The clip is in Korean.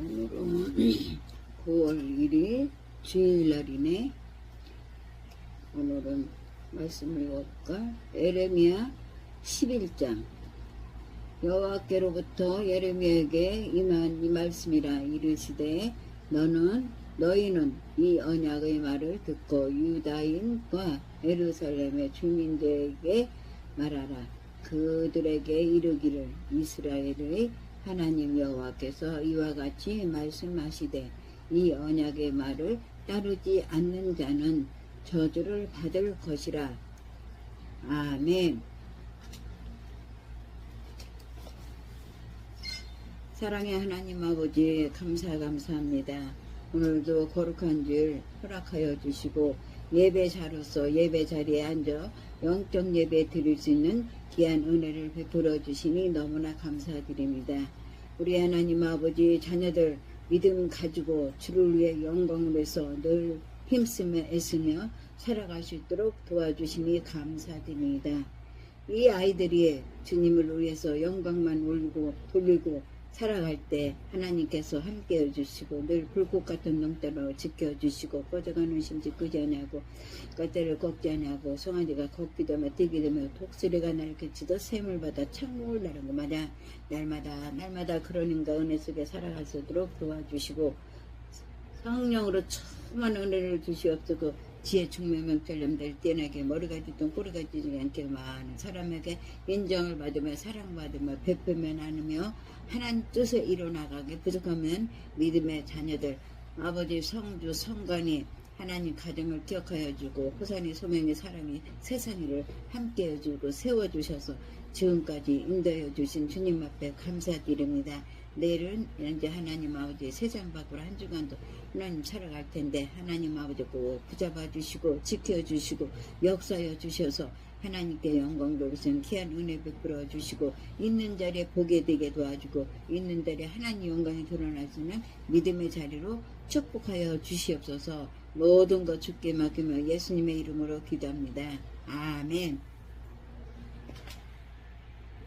오늘은 9월 1일 주일 날이네. 오늘은 말씀을 읽어볼까? 에레미야 11장. 여호와께로부터 예레미야에게 임한 이 말씀이라 이르시되 너는 너희는 이 언약의 말을 듣고 유다인과 예루살렘의 주민들에게 말하라. 그들에게 이르기를 이스라엘의 하나님 여호와께서 이와 같이 말씀하시되 이 언약의 말을 따르지 않는 자는 저주를 받을 것이라. 아멘. 사랑의 하나님 아버지 감사 감사합니다. 오늘도 거룩한 줄 허락하여 주시고 예배자로서 예배 자리에 앉아 영적 예배 드릴 수 있는 귀한 은혜를 베풀어 주시니 너무나 감사드립니다. 우리 하나님 아버지 자녀들 믿음 가지고 주를 위해 영광을 해서 늘 힘쓰며 애쓰며 살아갈 수 있도록 도와주시니 감사드립니다. 이 아이들이 주님을 위해서 영광만 올리고 돌리고 살아갈 때 하나님께서 함께 해주시고 늘 불꽃 같은 농대로 지켜주시고 꺼져가는 심지 끄지 않냐고 껍데를 꺾지 않냐고 송아지가 걷기도 하며 뛰기도 하며 독수리가 날개치도 샘을 받아 창문을 나는 것마다 날마다 날마다 인가 은혜 속에 있도록 도와주시고 성령으로 충만 은혜를 주시옵소서 지혜 충명명철념들 떼나게 머리가 뒷돈 꼬리가 찌지 않게 많은 사람에게 인정을 받으며 사랑받으며 베풀며 나누며 하나님 뜻에 이뤄나가게 부족하면 믿음의 자녀들 아버지 성주 성관이 하나님 가정을 기억하여 주고 호산이 소명의 사랑이 세상을 함께 해 주고 세워주셔서 지금까지 인도해 주신 주님 앞에 감사드립니다. 내일은 이제 하나님 아버지 세상 밖으로 한 주간도 하나님 살아갈 텐데 하나님 아버지 꼭 붙잡아 주시고 지켜 주시고 역사여 주셔서 하나님께 영광 돌리신 귀한 은혜 베풀어 주시고 있는 자리에 보게 되게 도와주고 있는 자리에 하나님 영광이 드러나시는 믿음의 자리로 축복하여 주시옵소서 모든 것 죽게 맡기며 예수님의 이름으로 기도합니다. 아멘.